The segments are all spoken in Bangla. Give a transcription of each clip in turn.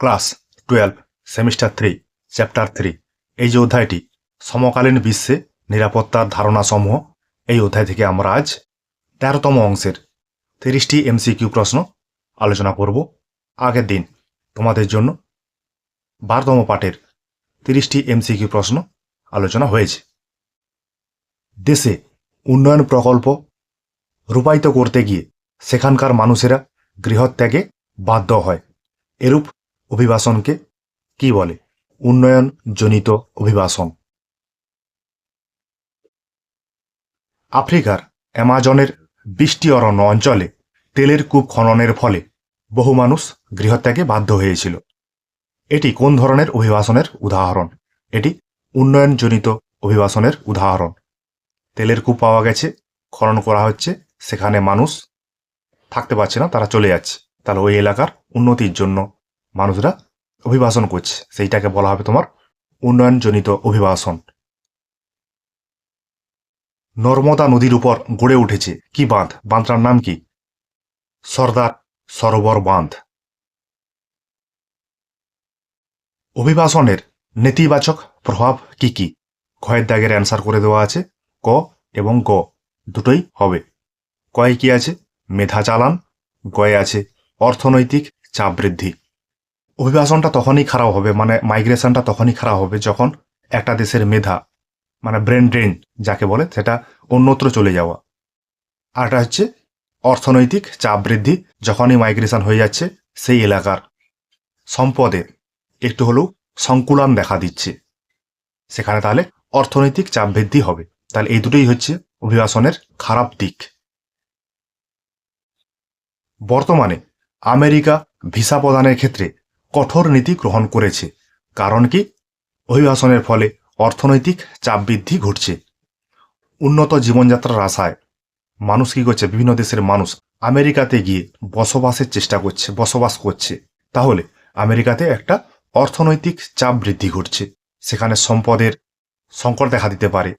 Class twelve, semester three, chapter three. এই যে অধ্যায়টি, সমকালীন বিশ্বে নিরাপত্তার ধারণাসমূহ, এই অধ্যায় থেকে আমরা আজ তেরোতম অংশের তিরিশটি এমসিকিউ প্রশ্ন আলোচনা করব। আগের দিন তোমাদের জন্য বারোতম পাঠের তিরিশটি এমসিকিউ প্রশ্ন আলোচনা হয়েছে। দেশে উন্নয়ন প্রকল্প রূপায়িত করতে গিয়ে সেখানকার মানুষেরা গৃহত্যাগে বাধ্য হয়। এরূপ অভিবাসনকে? কি বলে? উন্নয়ন জনিত অভিবাসন। আফ্রিকার অ্যামাজনের বৃষ্টি অরণ্য অঞ্চলে তেলের কূপ খননের ফলে বহু মানুষ গৃহত্যাগে বাধ্য হয়েছিল। এটি কোন ধরনের অভিবাসনের উদাহরণ? এটি উন্নয়নজনিত অভিবাসনের উদাহরণ। তেলের কূপ পাওয়া গেছে, খনন করা হচ্ছে, সেখানে মানুষ থাকতে পারছে না, তারা চলে যাচ্ছে। তাহলে ওই এলাকার উন্নতির জন্য মানুষরা অভিবাসন করছে। সেইটাকে বলা হবে তোমার উন্নয়নজনিত অভিবাসন। নর্মদা নদীর উপর গড়ে উঠেছে। কি বাঁধ? বাঁধটার নাম কি? সর্দার সরোবর বাঁধ। অভিবাসনের নেতিবাচক প্রভাব কি কি? ক্ষয়ের দাগের অ্যান্সার করে দেওয়া আছে। ক এবং গ দুটোই হবে। কয়ে কি আছে? মেধা চালান। গয়ে আছে অর্থনৈতিক চাপ বৃদ্ধি। অভিবাসনটা তখনই খারাপ হবে মানে মাইগ্রেশনটা তখনই খারাপ হবে যখন একটা দেশের মেধা মানে ব্রেন ড্রেন যাকে বলে, সেটা অন্যত্র চলে যাওয়া। আর একটা হচ্ছে অর্থনৈতিক চাপ বৃদ্ধি যখনই মাইগ্রেশন হয়ে যাচ্ছে সেই এলাকার সম্পদে একটু হলেও সংকুলান দেখা দিচ্ছে। সেখানে তাহলে অর্থনৈতিক চাপ বৃদ্ধি হবে। তাহলে এই দুটোই হচ্ছে অভিবাসনের খারাপ দিক। বর্তমানে আমেরিকা ভিসা প্রদানের ক্ষেত্রে কঠোর নীতি গ্রহণ করেছে। কারণ কি? অভিবাসনের ফলে অর্থনৈতিক চাপ বৃদ্ধি ঘটছে। উন্নত জীবনযাত্রার আশায় মানুষ কি করছে? বিভিন্ন দেশের মানুষ আমেরিকাতে গিয়ে বসবাসের চেষ্টা করছে, বসবাস করছে। তাহলে আমেরিকাতে একটা অর্থনৈতিক চাপ বৃদ্ধি ঘটছে। সেখানে সম্পদের সংকট দেখা দিতে পারে।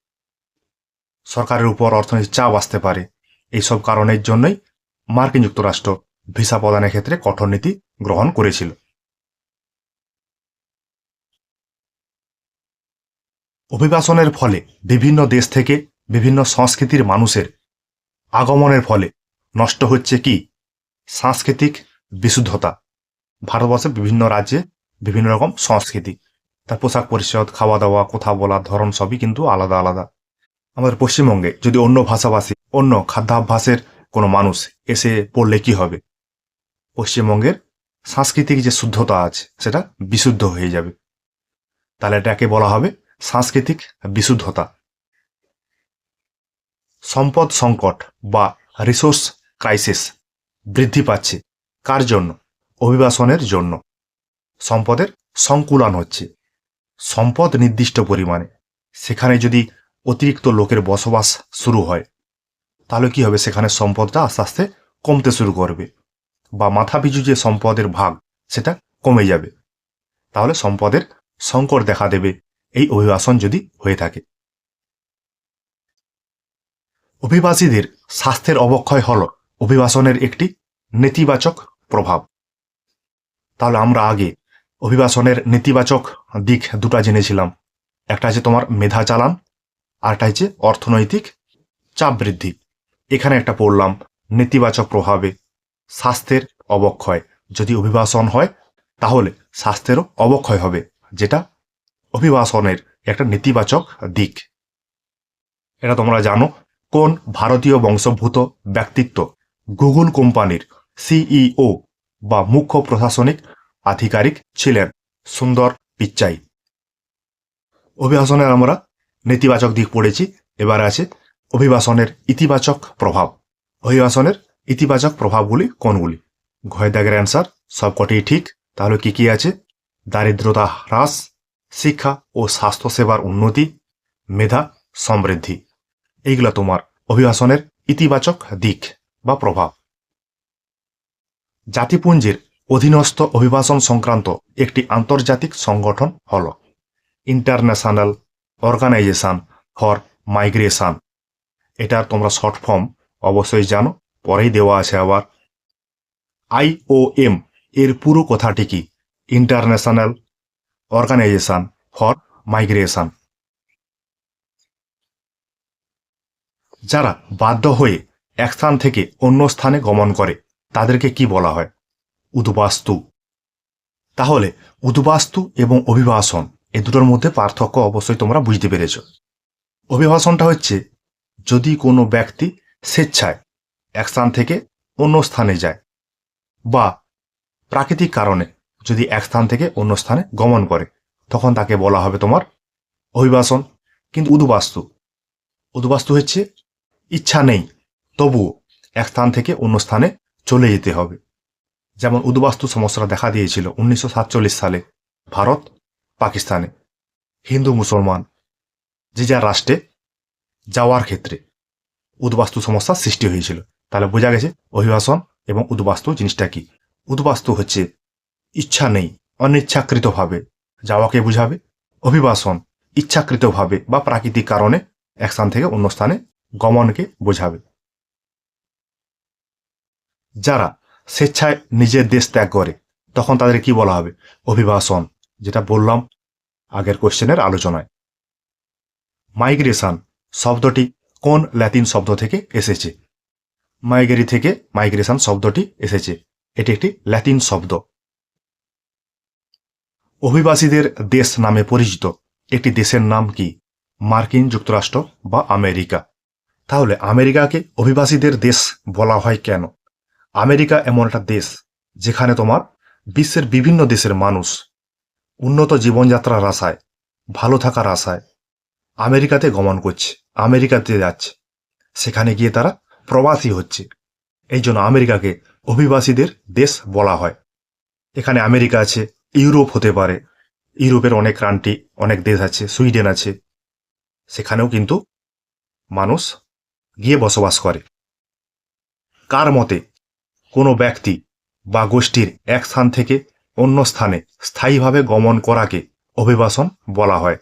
সরকারের উপর অর্থনৈতিক চাপ আসতে পারে। এইসব কারণের জন্যই মার্কিন যুক্তরাষ্ট্র ভিসা প্রদানের ক্ষেত্রে কঠোর নীতি গ্রহণ করেছিল। অভিবাসনের ফলে বিভিন্ন দেশ থেকে বিভিন্ন সংস্কৃতির মানুষের আগমনের ফলে নষ্ট হচ্ছে কি? সাংস্কৃতিক বিশুদ্ধতা। ভারতবর্ষের বিভিন্ন রাজ্যে বিভিন্ন রকম সংস্কৃতি। তার পোশাক পরিচ্ছদ খাওয়া দাওয়া কথা বলার ধরন সবই কিন্তু আলাদা আলাদা। আমাদের পশ্চিমবঙ্গে যদি অন্য ভাষাভাষী, অন্য খাদ্যাভ্যাসের কোনো মানুষ এসে পড়লে কি হবে? পশ্চিমবঙ্গের সাংস্কৃতিক যে শুদ্ধতা আছে, সেটা বিশুদ্ধ হয়ে যাবে। তাহলে এটাকে বলা হবে সাংস্কৃতিক বিশুদ্ধতা। সম্পদ সংকট বা রিসোর্স ক্রাইসিস বৃদ্ধি পাচ্ছে কার জন্য? অভিবাসনের জন্য। সম্পদের সংকুলান হচ্ছে। সম্পদ নির্দিষ্ট পরিমাণে। সেখানে যদি অতিরিক্ত লোকের বসবাস শুরু হয়, তাহলে কি হবে? সেখানে সম্পদটা আস্তে আস্তে কমতে শুরু করবে বা মাথাপিছু যে সম্পদের ভাগ, সেটা কমে যাবে। তাহলে সম্পদের সংকট দেখা দেবে। এই অভিবাসন যদি হয়ে থাকে। অভিবাসীদের স্বাস্থ্যের অবক্ষয় হল অভিবাসনের একটি নেতিবাচক প্রভাব। তাহলে আমরা আগে অভিবাসনের নেতিবাচক দিক দুটা জেনেছিলাম। একটা আছে তোমার মেধা চালান আরটা হচ্ছে অর্থনৈতিক চাপ বৃদ্ধি। এখানে একটা পড়লাম, নেতিবাচক প্রভাবে স্বাস্থ্যের অবক্ষয়। যদি অভিবাসন হয়, তাহলে স্বাস্থ্যেরও অবক্ষয় হবে, যেটা অভিবাসনের একটা নেতিবাচক দিক। এটা তোমরা জানো, কোন ভারতীয় বংশোদ্ভূত ব্যক্তিত্ব গুগল কোম্পানির সিইও বা মুখ্য প্রশাসনিক আধিকারিক ছিলেন সুন্দর পিচ্চাই। অভিবাসনের আমরা নেতিবাচক দিক পড়েছি, এবার আছে অভিবাসনের ইতিবাচক প্রভাব। অভিবাসনের ইতিবাচক প্রভাবগুলি কোনগুলি? ঘয় দাগের অ্যান্সার সবকটি ঠিক। তাহলে কি কি আছে? দারিদ্রতা হ্রাস শিক্ষা ও স্বাস্থ্যসেবার উন্নতি, মেধা, সমৃদ্ধি। এইগুলো তোমার অভিবাসনের ইতিবাচক দিক বা প্রভাব। জাতিপুঞ্জের অধীনস্থ অভিবাসন সংক্রান্ত একটি আন্তর্জাতিক সংগঠন হল ইন্টারন্যাশনাল অর্গানাইজেশন ফর মাইগ্রেশন। এটার তোমরা শর্ট ফর্ম অবশ্যই জানো, পরেই দেওয়া আছে আবার। আইওএম এর পুরো কথাটি কি? ইন্টারন্যাশনাল অর্গানাইজেশন ফর মাইগ্রেশন যারা বাধ্য হয়ে এক স্থান থেকে অন্য স্থানে গমন করে, তাদেরকে কি বলা হয়? উদ্বাস্তু। তাহলে উদ্বাস্তু এবং অভিবাসন এ দুটোর মধ্যে পার্থক্য অবশ্যই তোমরা বুঝতে পেরেছ। অভিবাসনটা হচ্ছে যদি কোনো ব্যক্তি স্বেচ্ছায় এক স্থান থেকে অন্য স্থানে যায় বা প্রাকৃতিক কারণে যদি এক স্থান থেকে অন্য স্থানে গমন করে, তখন তাকে বলা হবে তোমার অভিবাসন। কিন্তু উদ্বাস্তু উদ্বাস্তু হচ্ছে ইচ্ছা নেই, তবুও এক স্থান থেকে অন্য স্থানে চলে যেতে হবে। যেমন উদ্বাস্তু সমস্যাটা দেখা দিয়েছিল উনিশশো সাতচল্লিশ সালে ভারত পাকিস্তানে, হিন্দু মুসলমান, যে যার রাষ্ট্রে যাওয়ার ক্ষেত্রে উদ্বাস্তু সমস্যার সৃষ্টি হয়েছিল। তাহলে বোঝা গেছে অভিবাসন এবং উদ্বাস্তু জিনিসটা কি? উদ্বাস্তু হচ্ছে ইচ্ছা নেই, অনিচ্ছাকৃতভাবে। যাওয়াকে বুঝাবে? অভিবাসন, ইচ্ছাকৃতভাবে বা প্রাকৃতিক কারণে এক স্থান থেকে অন্য স্থানে গমনকে বোঝাবে? যারা স্বেচ্ছায় নিজের দেশ ত্যাগ করে, তখন তাদের কি বলা হবে? অভিবাসন, যেটা বললাম আগের কোশ্চেনের আলোচনায়। মাইগ্রেশন শব্দটি কোন ল্যাতিন শব্দ থেকে এসেছে? মাইগ্রেরি থেকে মাইগ্রেশন শব্দটি এসেছে। এটি একটি ল্যাতিন শব্দ। অভিবাসীদের দেশ নামে পরিচিত। একটি দেশের নাম কি? মার্কিন যুক্তরাষ্ট্র বা আমেরিকা? তাহলে আমেরিকাকে অভিবাসীদের দেশ বলা হয় কেন? আমেরিকা এমন একটা দেশ যেখানে তোমার বিশ্বের বিভিন্ন দেশের মানুষ, উন্নত জীবনযাত্রার আশায় ভালো থাকার আশায় আমেরিকাতে গমন করছে, আমেরিকাতে যাচ্ছে। সেখানে গিয়ে তারা প্রবাসী হচ্ছে। এই জন্য আমেরিকাকে অভিবাসীদের দেশ বলা হয়। এখানে আমেরিকা আছে ইউরোপ হতে পারে। ইউরোপের অনেক কান্ট্রি, অনেক দেশ আছে, সুইডেন আছে। সেখানেও কিন্তু মানুষ গিয়ে বসবাস করে। কার মতে কোনো ব্যক্তি বা গোষ্ঠীর এক স্থান থেকে অন্য স্থানে স্থায়ীভাবে গমন করাকে অভিবাসন বলা হয়।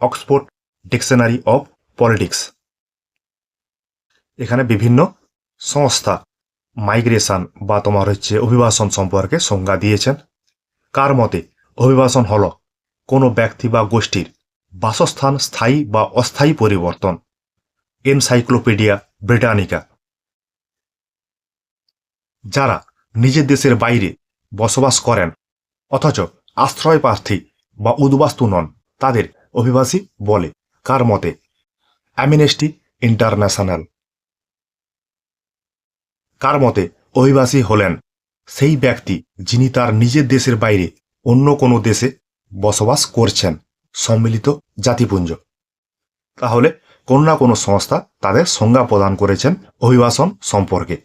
Oxford dictionary of politics. এখানে বিভিন্ন সংস্থা মাইগ্রেশন বা তোমার হচ্ছে অভিবাসন সম্পর্কে সংজ্ঞা দিয়েছেন। কার মতে অভিবাসন হল কোনো ব্যক্তি বা গোষ্ঠীর বাসস্থান স্থায়ী বা অস্থায়ী পরিবর্তন? Encyclopaedia Britannica. যারা নিজের দেশের বাইরে বসবাস করেন, অথচ আশ্রয় প্রার্থী বা উদ্বাস্তু নন, তাদের অভিবাসী বলে কার মতে? অ্যামিনেস্টি ইন্টারন্যাশনাল। কার মতে অভিবাসী হলেন সেই ব্যক্তি যিনি তার নিজের দেশের বাইরে অন্য কোনো দেশে বসবাস করছেন, সম্মিলিত জাতিপুঞ্জ। তাহলে কোনো না কোনো সংস্থা তাদের সংজ্ঞা প্রদান করেছেন অভিবাসন সম্পর্কে।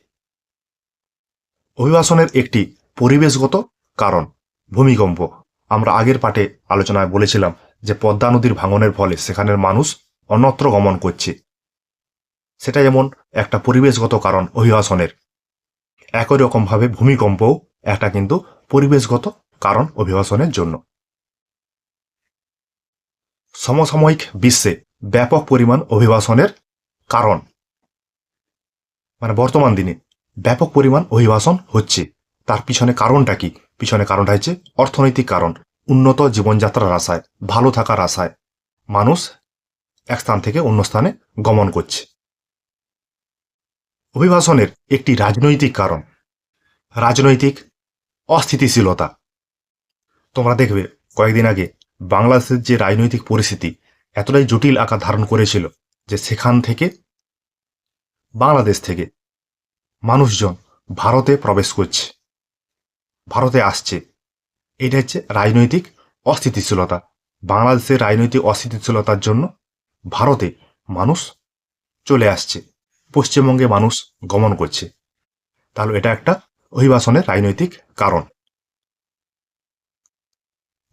অভিবাসনের একটি পরিবেশগত কারণ, ভূমিকম্প। আমরা আগের পাঠে আলোচনায় বলেছিলাম যে পদ্মা নদীর ভাঙনের ফলে সেখানের মানুষ অন্যত্র গমন করছে। সেটা যেমন একটা পরিবেশগত কারণ অভিবাসনের। একই রকমভাবে ভূমিকম্পও একটা কিন্তু পরিবেশগত কারণ অভিবাসনের জন্য। সমসাময়িক বিশ্বে ব্যাপক পরিমাণ অভিবাসনের কারণ। মানে বর্তমান দিনে ব্যাপক পরিমাণ অভিবাসন হচ্ছে। তার পিছনে কারণটা কি? পিছনে কারণটা হচ্ছে অর্থনৈতিক কারণ। উন্নত জীবনযাত্রার আশায়, ভালো থাকার আশায় মানুষ এক স্থান থেকে অন্য স্থানে গমন করছে। অভিবাসনের একটি রাজনৈতিক কারণ। রাজনৈতিক অস্থিতিশীলতা। তোমরা দেখবে, কয়েকদিন আগে বাংলাদেশের যে রাজনৈতিক পরিস্থিতি, এতটাই জটিল আকার ধারণ করেছিল যে সেখান থেকে, বাংলাদেশ থেকে মানুষজন ভারতে প্রবেশ করছে। ভারতে আসছে। এটা হচ্ছে রাজনৈতিক অস্থিতিশীলতা। বাংলাদেশের রাজনৈতিক অস্থিতিশীলতার জন্য ভারতে মানুষ চলে আসছে। পশ্চিমবঙ্গে মানুষ গমন করছে। তাহলে এটা একটা অভিবাসনের রাজনৈতিক কারণ।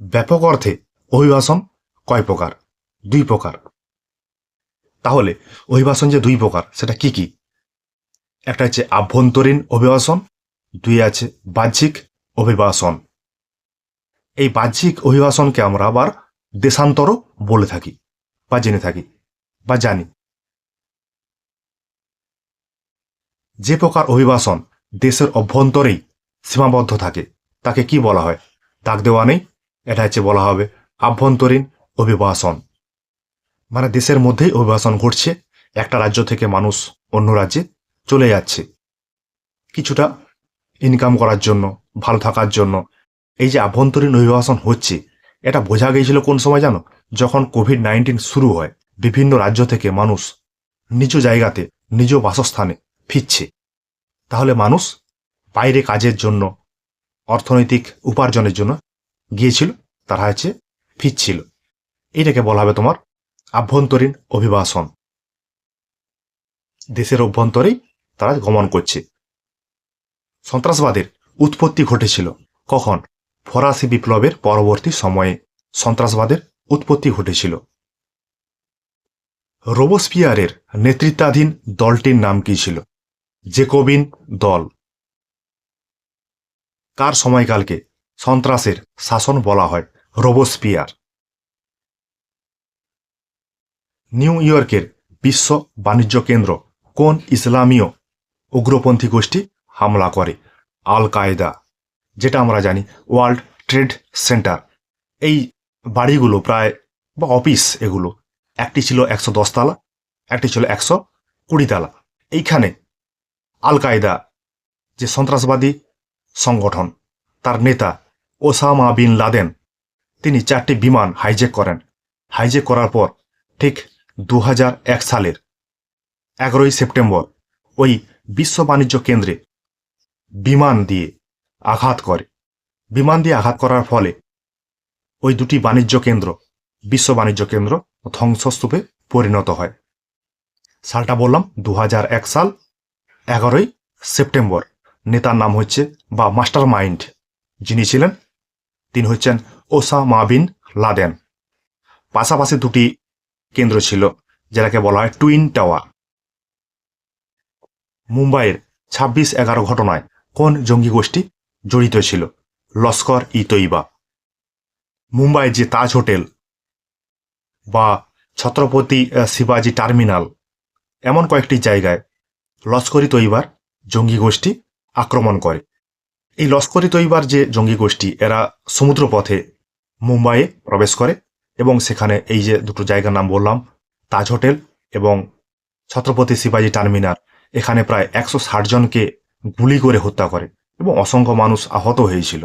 ব্যাপক অর্থে অভিবাসন কয় প্রকার? দুই প্রকার। তাহলে অভিবাসন যে দুই প্রকার, সেটা কি কি? একটা হচ্ছে আভ্যন্তরীণ অভিবাসন, দুই আছে বাহ্যিক অভিবাসন। এই বাহ্যিক অভিবাসনকে আমরা আবার দেশান্তরও বলে থাকি বা জেনে থাকি বা জানি। যে প্রকার অভিবাসন দেশের অভ্যন্তরেই সীমাবদ্ধ থাকে, তাকে কি বলা হয়? দাগ দেওয়া নেই এটা হচ্ছে বলা হবে আভ্যন্তরীণ অভিবাসন। মানে দেশের মধ্যেই অভিবাসন ঘটছে, একটা রাজ্য থেকে মানুষ অন্য রাজ্যে চলে যাচ্ছে। কিছুটা ইনকাম করার জন্য, ভালো থাকার জন্য। এই যে আভ্যন্তরীণ অভিবাসন হচ্ছে, এটা বোঝা গিয়েছিল কোন সময় জানো? যখন কোভিড নাইন্টিন শুরু হয়, বিভিন্ন রাজ্য থেকে মানুষ নিজ জায়গাতে, নিজ বাসস্থানে ফিরছে। তাহলে মানুষ বাইরে কাজের জন্য, অর্থনৈতিক উপার্জনের জন্য গিয়েছিল, তারা হচ্ছে ফিরছিল। এটাকে বলা হবে তোমার আভ্যন্তরীণ অভিবাসন। দেশের অভ্যন্তরেই তারা গমন করছে। সন্ত্রাসবাদের উৎপত্তি ঘটেছিল কখন? ফরাসি বিপ্লবের পরবর্তী সময়ে সন্ত্রাসবাদের উৎপত্তি ঘটেছিল। রোবোস্পিয়ারের নেতৃত্বাধীন দলটির নাম কি ছিল? জেকোবিন দল। কার সময়কালকে সন্ত্রাসের শাসন বলা হয়? রোবোস্পিয়ার। নিউ ইয়র্কের বিশ্ব বাণিজ্য কেন্দ্র কোন ইসলামীয় উগ্রপন্থী গোষ্ঠী হামলা করে? আল কায়দা, যেটা আমরা জানি, ওয়ার্ল্ড ট্রেড সেন্টার। এই বাড়িগুলো প্রায়, বা অফিস এগুলো, একটি ছিল একশো দশতলা একটি ছিল একশো কুড়ি তালা। এইখানে আল কায়দা যে সন্ত্রাসবাদী সংগঠন, তার নেতা ওসামা বিন লাদেন, তিনি চারটি বিমান হাইজেক করেন। হাইজেক করার পর ঠিক দু সালের এগারোই সেপ্টেম্বর ওই বিশ্ব বাণিজ্য কেন্দ্রে বিমান দিয়ে আঘাত করে। বিমান দিয়ে আঘাত করার ফলে ওই দুটি বাণিজ্য কেন্দ্র, বিশ্ব বাণিজ্য কেন্দ্র ধ্বংসস্তূপে পরিণত হয়। সালটা বললাম দু সাল এগারোই সেপ্টেম্বর। নেতার নাম হচ্ছে বা মাস্টার মাইন্ড যিনি ছিলেন, তিনি হচ্ছেন ওসামা বিন লাদেন। পাশাপাশি দুটি কেন্দ্র ছিল, যেটাকে বলা হয় টুইন টাওয়ার। মুম্বাইয়ের ছাব্বিশ এগারো ঘটনায় কোন জঙ্গি গোষ্ঠী জড়িত ছিল? লস্কর ই তৈবা মুম্বাইয়ের যে তাজ হোটেল বা ছত্রপতি শিবাজি টার্মিনাল, এমন কয়েকটি জায়গায় লস্করি তৈবার, জঙ্গি গোষ্ঠী আক্রমণ করে। এই লস্করি তৈবার যে জঙ্গি গোষ্ঠী, এরা সমুদ্রপথে মুম্বাইয়ে প্রবেশ করে এবং সেখানে এই যে দুটো জায়গার নাম বললাম, তাজ হোটেল এবং ছত্রপতি শিবাজি টার্মিনাল এখানে প্রায় একশো ষাট জনকে গুলি করে হত্যা করে এবং অসংখ্য মানুষ আহত হয়েছিল।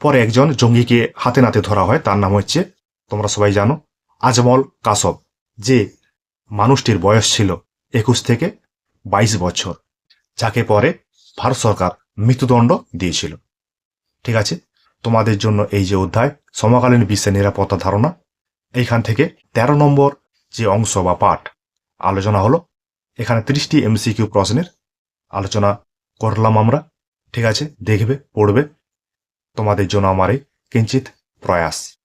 পরে একজন জঙ্গিকে হাতে নাতে ধরা হয়, তার নাম হচ্ছে, তোমরা সবাই জানো, আজমল কাসব, যে মানুষটির বয়স ছিল একুশ থেকে বাইশ বছর, যাকে পরে ভারত সরকার মৃত্যুদণ্ড দিয়েছিল। ঠিক আছে? তোমাদের জন্য এই যে অধ্যায়, সমকালীন বিশ্বের নিরাপত্তা ধারণা, এইখান থেকে ১৩ নম্বর যে অংশ বা পাঠ, আলোচনা হলো। এখানে ত্রিশটি এমসিকিউ প্রশ্নের আলোচনা করলাম আমরা। ঠিক আছে? দেখবে, পড়বে। তোমাদের জন্য আমার এই কিঞ্চিত প্রয়াস।